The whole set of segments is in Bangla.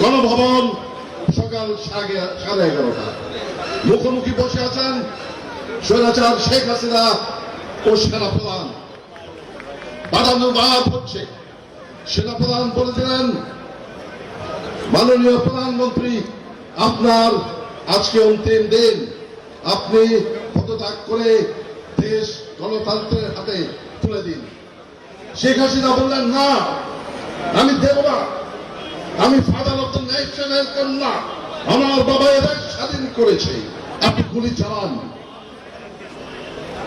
গণভবন সকাল সাড়ে এগারোটা। মুখোমুখি বসে আছেন স্বৈরাচার শেখ হাসিনা ও সেনাপ্রধান। বাদানুবাদ হচ্ছে। সেনাপ্রধান বলেছিলেন, মাননীয় প্রধানমন্ত্রী, আপনার আজকে অন্তিম দিন। আপনি পদত্যাগ করে দেশ গণতন্ত্রের হাতে তুলে দিন। শেখ হাসিনা বললেন, না, আমি দেব না। আমি দ্য ন্যাশনাল কন্যা। আমার বাবা এদের স্বাধীন করেছে। আপনি গুলি চালান।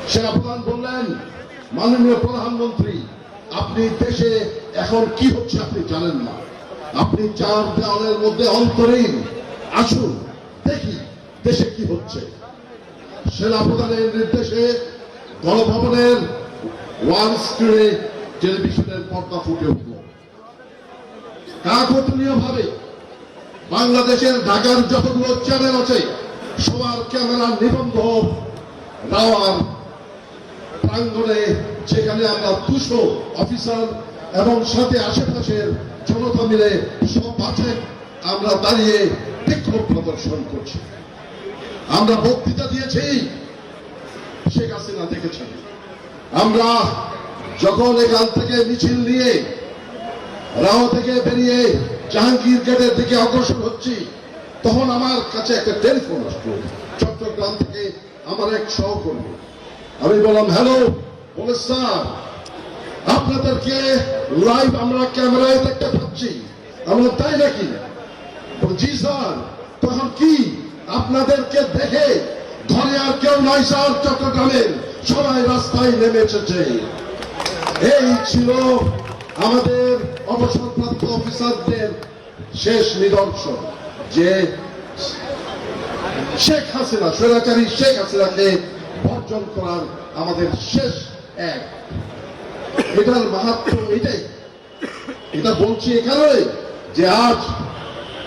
সেনাপ্রধান বললেন, মাননীয় প্রধানমন্ত্রী, আপনি দেশে এখন কি হচ্ছে আপনি জানেন না। আপনি চার দেওয়ালের মধ্যে অন্তরীণ আসুন, দেখি দেশে কি হচ্ছে। সেনাপ্রধানের নির্দেশে গণভবনের ওয়ান স্ক্রিনে টেলিভিশনের পর্দা ফুটে উঠল। কাকতলীয় ভাবে বাংলাদেশের ঢাকার যতগুলো চ্যানেল আছে, সবার ক্যামেরা নিবন্ধ রাওয়ার প্রাঙ্গণে যেখানে আমরা দুশো অফিসার এবং সাথে আশেপাশের জনতা মিলে সব আছে, আমরা দাঁড়িয়ে বিক্ষোভ প্রদর্শন করছি। আমরা বক্তৃতা দিয়েছি, শেখ হাসিনা দেখেছেন। আমরা যখন এখান থেকে মিছিল নিয়ে রাও থেকে বেরিয়ে জাহাঙ্গীর গেটের দিকে অগ্রসর হচ্ছি। তখন আমার কাছে একটা টেলিফোন আসলো। চট্টগ্রাম থেকে আমার এক সহকর্মী। আমি বললাম, হ্যালো বলে স্যার, আপনাদেরকে লাইভ আমরা ক্যামেরায় দেখতে পাচ্ছি। আমরা তাই নাকি? জি স্যার, তখন কি আপনাদেরকে দেখে ঘরে আর কেউ নয় স্যার? চট্টগ্রামের সবাই রাস্তায় নেমে এসেছে এই ছিল আমাদের অবসরপ্রাপ্ত অফিসারদের শেষ নিদর্শন যে শেখ হাসিনা, স্বৈরাচারী শেখ হাসিনাকে বর্জন করার আমাদের শেষ এক। এটার মাহাত্ম এটাই। এটা বলছি এখানে যে আজ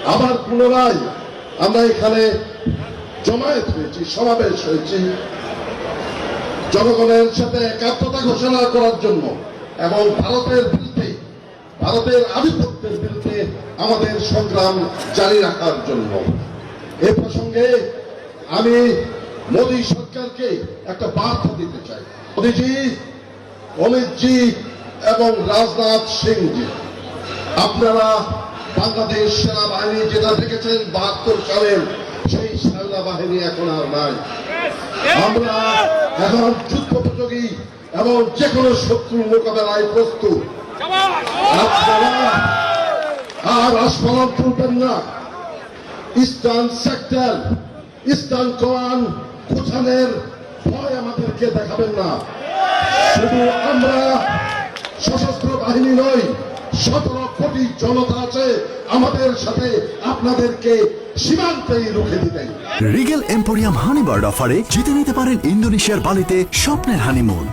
আবার পুনরায় আমরা এখানে জমায়েত হয়েছি, সমাবেশ হয়েছি। জনগণের সাথে একাত্মতা ঘোষণা করার জন্য এবং ভারতের ভারতের আধিপত্যের বিরুদ্ধে আমাদের সংগ্রাম জারি রাখার জন্য। এ প্রসঙ্গে আমি মোদী সরকারকে একটা বার্তা দিতে চাই। মোদীজি, অমিতজি এবং রাজনাথ সিংজি, আপনারা বাংলাদেশ সেনাবাহিনী যেটা দেখেছেন বাহাত্তর সালের সেই সেনাবাহিনী এখন আর নাই। আমরা এখন যুদ্ধোপযোগী এবং যে কোনো শত্রু মোকাবেলায় প্রস্তুত। আর তুলবেন না ইস্টার্ন সেক্টর ইস্টার্ন কোথানের ভয় আমাদেরকে দেখাবেন না শুধু আমরা সশস্ত্র বাহিনী নই সতেরো কোটি জনতা আছে আমাদের সাথে আপনাদেরকে রিগেল এম্পোরিয়াম হানিবার্ড অফারে জিতে নিতে পারেন ইন্দোনেশিয়ার বালিতে স্বপ্নের হানিমুন।